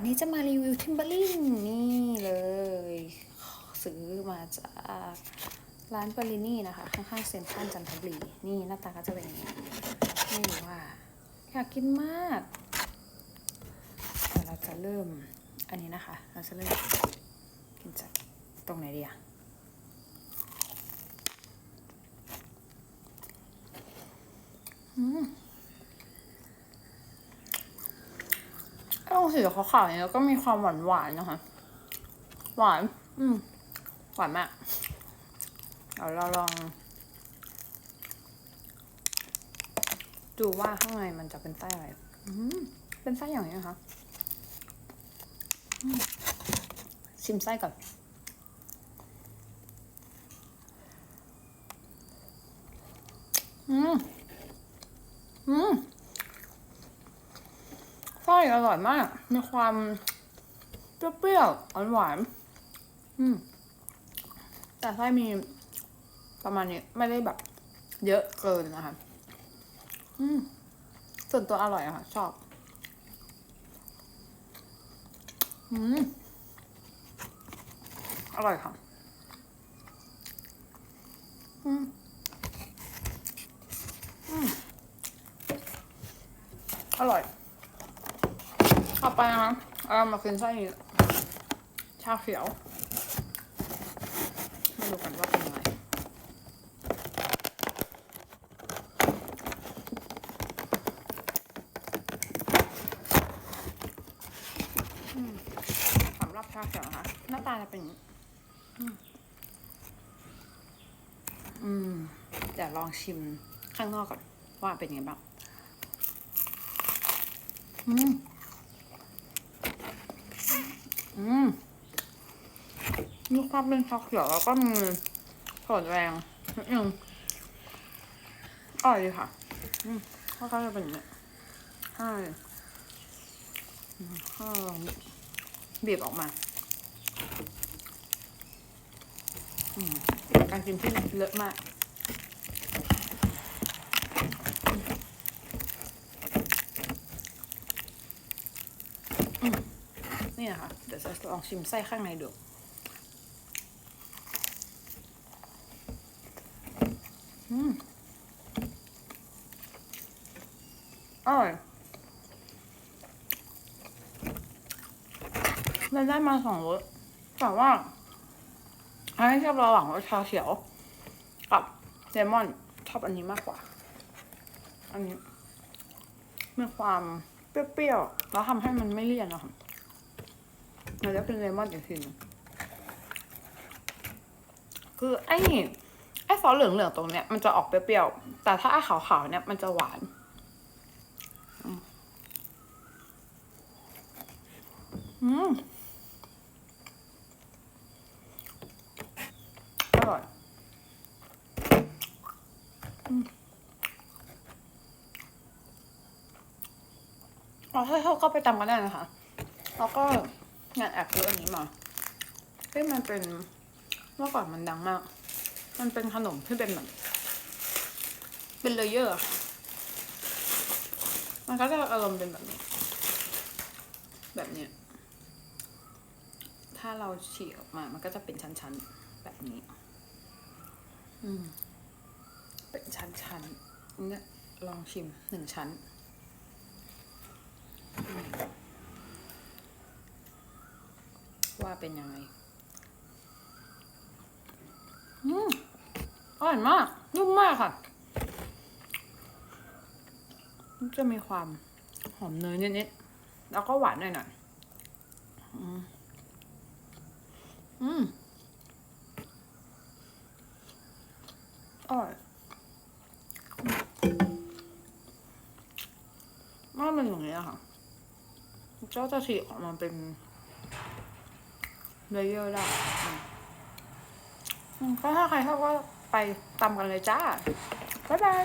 วันนี้จะมารีวิวทิมเบอร์ลินนี่เลย ซื้อมาจากร้านปารินี่นะคะ ข้างๆเซ็นทรัลจันทบุรีนี่หน้าตาก็จะเป็นอย่างนี้ไม่รู้ว่า อยากกินมากเดี๋ยวเราจะเริ่มอันนี้นะคะ เราจะเริ่มกินจากตรงไหนดีอะอืม ตรง สีขาวๆเนี่ยก็มีความหวานๆนะคะ หวาน อืม หวานมากเดี๋ยวเราลอง ดูว่าข้างในมันจะเป็นไส้อะไรเป็นไส้อย่างนี้นะคะชิมไส้ก่อนอืม อืม ไส้อร่อยมาก มีความเปรี้ยวๆหวานๆอืม แต่ไส้มีประมาณนี้ไม่ได้แบบ เยอะเกินนะคะ อืม ส่วนตัวอร่อยอะค่ะ ชอบ อืม อร่อยค่ะ อืม อืม อร่อย ต่อไปนะคะเรามากินไส้ชาเขียวมาดูกันว่าเป็นยังไงอืมสำหรับชาเขียวนะคะหน้าตาจะเป็นอย่างนี้อือืมเดี๋ยวลองชิมข้างนอกก่อนว่าเป็นยังไงบ้างอืม อืมมีความเป็นชาเขียวแล้วก็มีส่วนแรงนิดนึงอร่อยดีค่ะอืมแล้วก็จะเป็นอย่างนี้ใช่ข้าวบีบออกมาอืมการกินที่เลอะมาก นี่นะคะเดี๋ยวจะลองชิมไส้ข้างในดูอืมอร่อยเราได้มาสองรสแต่ว่าอันนี้ชอบระหว่างรสชาเขียวกับเลมอนชอบอันนี้มากกว่า อันนี้มีความเปรี้ยวๆแล้วทำให้มันไม่เลี่ยนนะคะ มันจะเป็นเลมอนอีกทีนึงคือไอ้ไอ้ซอสเหลืองๆตรงเนี้ยมันจะออกเปรี้ยวๆ แต่ถ้าไอ้ขาวๆเนี่ยมันจะหวาน อืมอร่อยอืมอ๋อถ้าชอบก็ไปตำกันได้นะคะ แล้วก็ งานแอบซื้ออันนี้มาเฮ้ยมันเป็นเมื่อก่อนมันดังมาก มันเป็นขนมที่เป็นแบบเป็นเลเยอร์ มันก็จะอารมณ์เป็นแบบนี้ แบบเนี้ย ถ้าเราฉีกออกมา มันก็จะเป็นชั้นๆ แบบนี้ อืม เป็นชั้นๆเนี่ยลองชิมหนึ่งชั้น ว่าเป็นยังไงอืมอร่อยมาก นุ่มมากค่ะ จะมีความหอมเนยนิดๆ แล้วก็หวานหน่อยๆ อืมอืมอร่อยมันเป็นอย่างนี้ค่ะก็จะฉีกออกมาเป็น เลยเยอร์ได้อืมอืมก็ถ้าใครชอบก็ไปตำกันเลยจ้า บ๊ายบาย